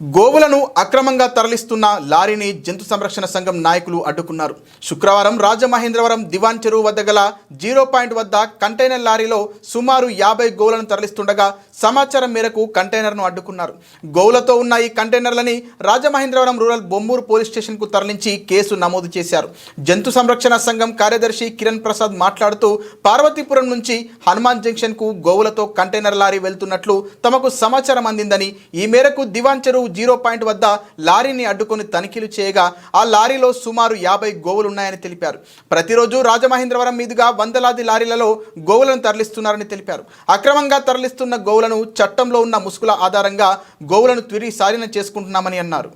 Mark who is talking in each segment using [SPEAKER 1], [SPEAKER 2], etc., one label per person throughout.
[SPEAKER 1] గోవులను అక్రమంగా తరలిస్తున్న లారీని జంతు సంరక్షణ సంఘం నాయకులు అడ్డుకున్నారు. శుక్రవారం రాజమహేంద్రవరం దివాన్ చెరువు వద్ద గల జీరో పాయింట్ వద్ద కంటైనర్ లారీలో సుమారు యాభై గోవులను తరలిస్తుండగా సమాచారం మేరకు కంటైనర్ను అడ్డుకున్నారు. గోవులతో ఉన్న ఈ కంటైనర్లని రాజమహేంద్రవరం రూరల్ బొమ్మూరు పోలీస్ స్టేషన్కు తరలించి కేసు నమోదు చేశారు. జంతు సంరక్షణ సంఘం కార్యదర్శి కిరణ్ ప్రసాద్ మాట్లాడుతూ పార్వతీపురం నుంచి హనుమాన్ జంక్షన్కు గోవులతో కంటైనర్ లారీ వెళ్తున్నట్లు తమకు సమాచారం అందిందని ఈ మేరకు దివాన్ చెరువు జీరో పాయింట్ వద్ద లారీని అడ్డుకొని తనిఖీలు చేయగా ఆ లారీలో సుమారు యాభై గోవులున్నాయని తెలిపారు. ప్రతిరోజు రాజమహేంద్రవరం మీదుగా వందలాది లారీలలో గోవులను తరలిస్తున్నారని తెలిపారు. అక్రమంగా తరలిస్తున్న గోవులను చట్టంలో ఉన్న ముసుగుల ఆధారంగా గోవులను తిరిగి సారిన చేసుకుంటున్నామని అన్నారు.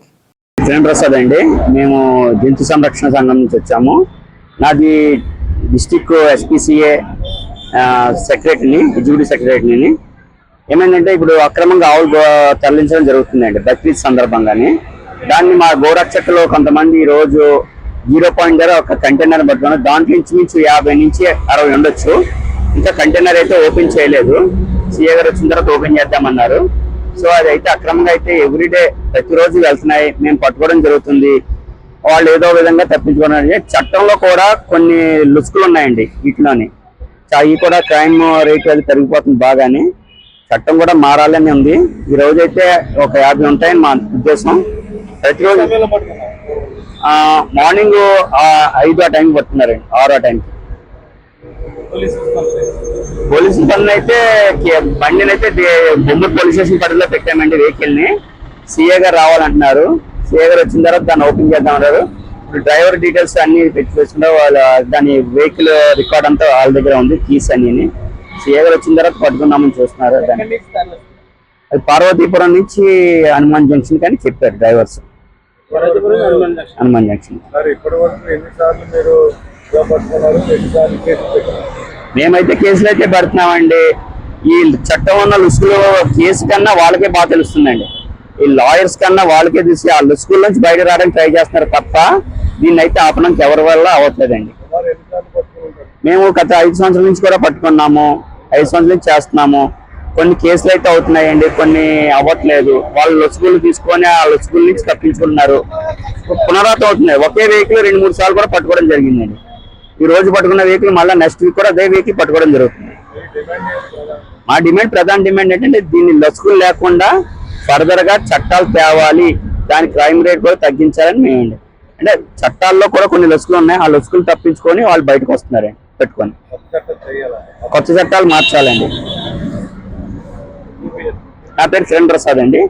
[SPEAKER 2] ప్రసాద్ అండి. మేము జంతు సంరక్షణ సంఘం నుంచి వచ్చాము. నాది డిస్టిక్ ఎస్పీసీఏ సెక్రటరీని ఎగ్జిక్యూటివ్ సెక్రటరీని ఏమైందంటే ఇప్పుడు అక్రమంగా ఆవులు తరలించడం జరుగుతుందండి. బక్రీద్ సందర్భంగానే. దాన్ని మా గోరక్షకలో కొంతమంది ఈరోజు రోజు జీరో పాయింట్ ధర ఒక కంటైనర్ పెట్టుకున్నారు దాంట్లో ఇంచుమించు యాభై నుంచి అరవై ఉండొచ్చు. ఇంకా కంటైనర్ అయితే ఓపెన్ చేయలేదు. సీఏ గారు వచ్చిన తర్వాత ఓపెన్ చేద్దామన్నారు. సో అది అయితే అక్రమంగా అయితే ఎవ్రీడే ప్రతిరోజు వెళ్తున్నాయి. మేము పట్టుకోవడం జరుగుతుంది. వాళ్ళు ఏదో విధంగా తప్పించుకోవడం అనేది చట్టంలో కూడా కొన్ని లుసుకులు ఉన్నాయండి వీటిలోని. చా- కూడా క్రైమ్ రేట్ అది పెరిగిపోతుంది బాగానే. చట్టం కూడా మారాలని ఉంది. ఈ రోజు అయితే ఒక యాభై ఉంటాయని మా ఉద్దేశం. ప్రతిరోజు మార్నింగ్ ఐదు ఆ టైంకి పడుతున్నారండి ఆరు ఆ టైంకి. పోలీస్ పనులు అయితే బండిని అయితే బొమ్మూరు పోలీస్ స్టేషన్ పరిధిలో పెట్టామండి వెహికల్ని. సీఏ గారు రావాలంటున్నారు. సీఏ గారు వచ్చిన తర్వాత దాన్ని ఓపెన్ చేద్దామన్నారు ఇప్పుడు డ్రైవర్ డీటెయిల్స్ అన్ని పెట్టి వేసుకుంటే వాళ్ళ దాని వెహికల్ రికార్డ్ అంతా వాళ్ళ దగ్గర ఉంది కీస్ అన్నీ గారు వచ్చిన తర్వాత పట్టుకుందామని చూస్తున్నారు. దాన్ని అది పార్వతీపురం నుంచి హనుమాన్ జంక్షన్ కానీ చెప్పారు డ్రైవర్స్. హనుమాన్ జంక్షన్. మేమైతే కేసులు అయితే పెడుతున్నామండి. ఈ చట్టం ఉన్న లుసుకులు కేసు కన్నా వాళ్ళకే బాగా తెలుస్తుందండి. ఈ లాయర్స్ కన్నా వాళ్ళకే తెలిసి. ఆ లుసుకుల నుంచి బయట రావడానికి ట్రై చేస్తున్నారు తప్ప దీన్ని అయితే ఆపడానికి ఎవరి వల్ల అవ్వట్లేదండి. మేము గత ఐదు సంవత్సరాల నుంచి కూడా పట్టుకున్నాము. ఐదు సంవత్సరాల నుంచి చేస్తున్నాము. కొన్ని కేసులు అయితే అవుతున్నాయండి కొన్ని అవ్వట్లేదు. వాళ్ళు లొసుగులు తీసుకొని ఆ లొసుగుల నుంచి తప్పించుకుంటున్నారు. పునరావృతం అవుతున్నాయి. ఒకే వెహికల్ రెండు మూడు సార్లు కూడా పట్టుకోవడం జరిగిందండి. ఈ రోజు పట్టుకున్న వెహికల్ మళ్ళీ నెక్స్ట్ వీక్ కూడా అదే వెహికల్ పట్టుకోవడం జరుగుతుంది.
[SPEAKER 3] డిమాండ్
[SPEAKER 2] మా డిమాండ్ ప్రధాన డిమాండ్ ఏంటంటే దీన్ని లొసుగులు లేకుండా ఫర్దర్గా చట్టాలు తేవాలి. దాని క్రైమ్ రేట్ కూడా తగ్గించాలని మేము అంటే చట్టాల్లో కూడా కొన్ని లొసుగులు ఉన్నాయి. ఆ లొసుగులు తప్పించుకొని వాళ్ళు బయటకు వస్తున్నారండి. పెట్టుకొని. కొత్త చట్టాలు మార్చాలండి. నా పేరు కిరణ్ ప్రసాద్ అండి.